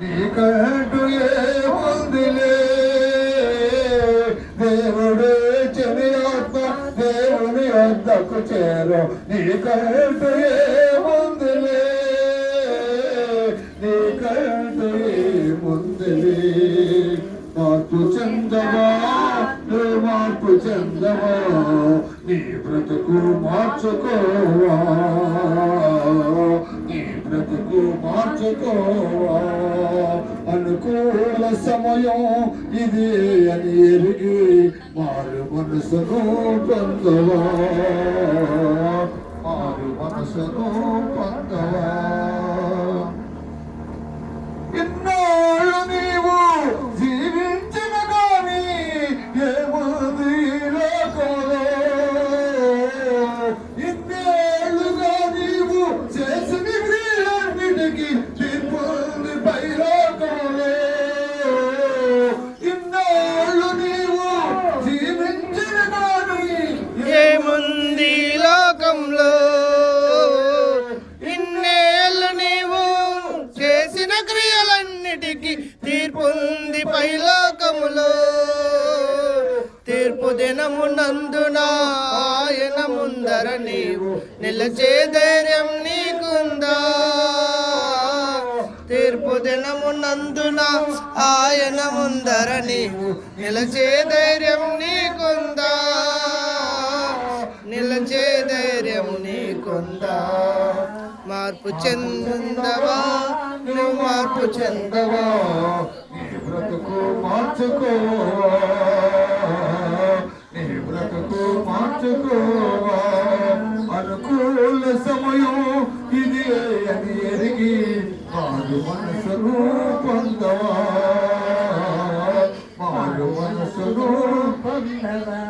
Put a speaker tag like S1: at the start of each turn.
S1: నీకంటూ ఏముందిలే దేవుడే చెవి ఆత్మ దేవుని వద్దకు చేరు. నీకంటూ ఏముందిలే నీకంటూ ఏముందిలే మార్పు చెందవా? నువ్వు మార్పు చెందవా? నీ బ్రతుకు మార్చుకోవా? బ్రతుకు మార్చుకోవా అనుకూల సమయం ఇది అని ఎరిగి మారు మనసును పొందవా మారు మనసును లోకంలో ఇన్నేళ్ళు నీవు
S2: చేసిన క్రియలన్నిటికీ తీర్పుంది పైలోకములో. తీర్పు దినమునందున ఆయన ముందర నీవు నిలచే ధైర్యం నీకుందా? తీర్పు దినమునందున ఆయన ముందర నీవు నిలచే ధైర్యం నీకు ధైర్యం నీకుందా మార్పు చెందవా నువ్వు మార్పు చెందవా?
S1: నీ బ్రతుకు మార్చుకోవా? నీ బ్రతుకు మార్చుకోవా? అనుకూల సమయం ఇది అని ఎరిగి మారు మనసును పొందవా? మారు మనసును
S3: పొందవా?